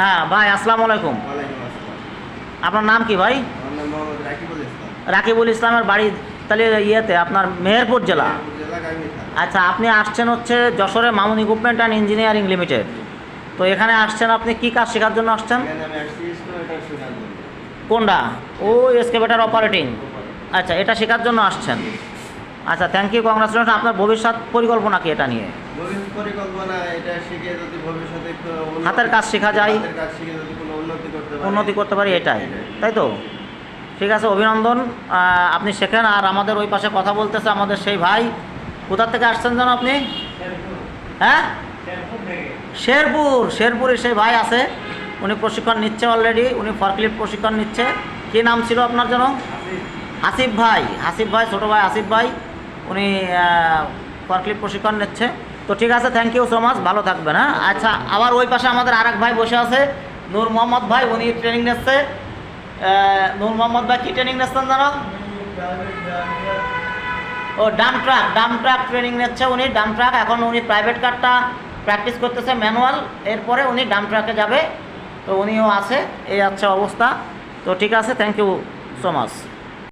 হ্যাঁ ভাই আসসালামু আলাইকুম। আপনার নাম কি ভাই? রাকিবুল ইসলামের বাড়ি তাহলে ইয়েতে আপনার মেহেরপুর জেলা? আচ্ছা আপনি আসছেন হচ্ছে যশোরে Mamun equipment and engineering limited তো এখানে আসছেন আপনি কি কাজ শেখার জন্য আসছেন? কোনটা? ও এসকেভেটার অপারেটিং আচ্ছা এটা শেখার জন্য আসছেন। আচ্ছা থ্যাংক ইউ কংগ্রাচুলেশন আপনার ভবিষ্যৎ পরিকল্পনা কি এটা নিয়ে? ভবিষ্যৎ পরিকল্পনা এটা শিখে যদি ভবিষ্যতে হাতের কাজ শেখা যায়। হাতের কাজ শিখে যদি কোনো উন্নতি করতে পারি। উন্নতি করতে পারি এটাই। তাই তো? ঠিক আছে অভিনন্দন। আপনি শেখেন আর আমাদের ওই পাশে কথা বলতেছে আমাদের সেই ভাই। কোথা থেকে আসছেন যেন আপনি? হ্যাঁ? শেরপুর। শেরপুরে সেই ভাই আছে। উনি প্রশিক্ষণ নিচ্ছে অলরেডি উনি ফরক্লিপ প্রশিক্ষণ নিচ্ছে। কী নাম ছিল আপনার যেন? হাসিফ। ভাই। হাসিফ ভাই ছোটো ভাই আসিফ ভাই। উনি ফরক্লিপ প্রশিক্ষণ নিচ্ছে। তো ঠিক আছে থ্যাংক ইউ সো মাচ ভালো থাকবেন হ্যাঁ? আচ্ছা আবার ওই পাশে আমাদের আরেক ভাই বসে আছে, নূর মোহাম্মদ ভাই, উনি ট্রেনিং নিচ্ছে। নূর মোহাম্মদ ভাই কী ট্রেনিং নিচ্ছেন জানো? ও dump truck dump truck training নিচ্ছে উনি ডাম ট্রাক এখন উনি প্রাইভেট কারটা প্র্যাকটিস করতেছে ম্যানুয়াল এরপরে উনি ডাম ট্রাকে যাবে। তো উনিও আছে, এই হচ্ছে অবস্থা। তো ঠিক আছে থ্যাংক ইউ সো মাচ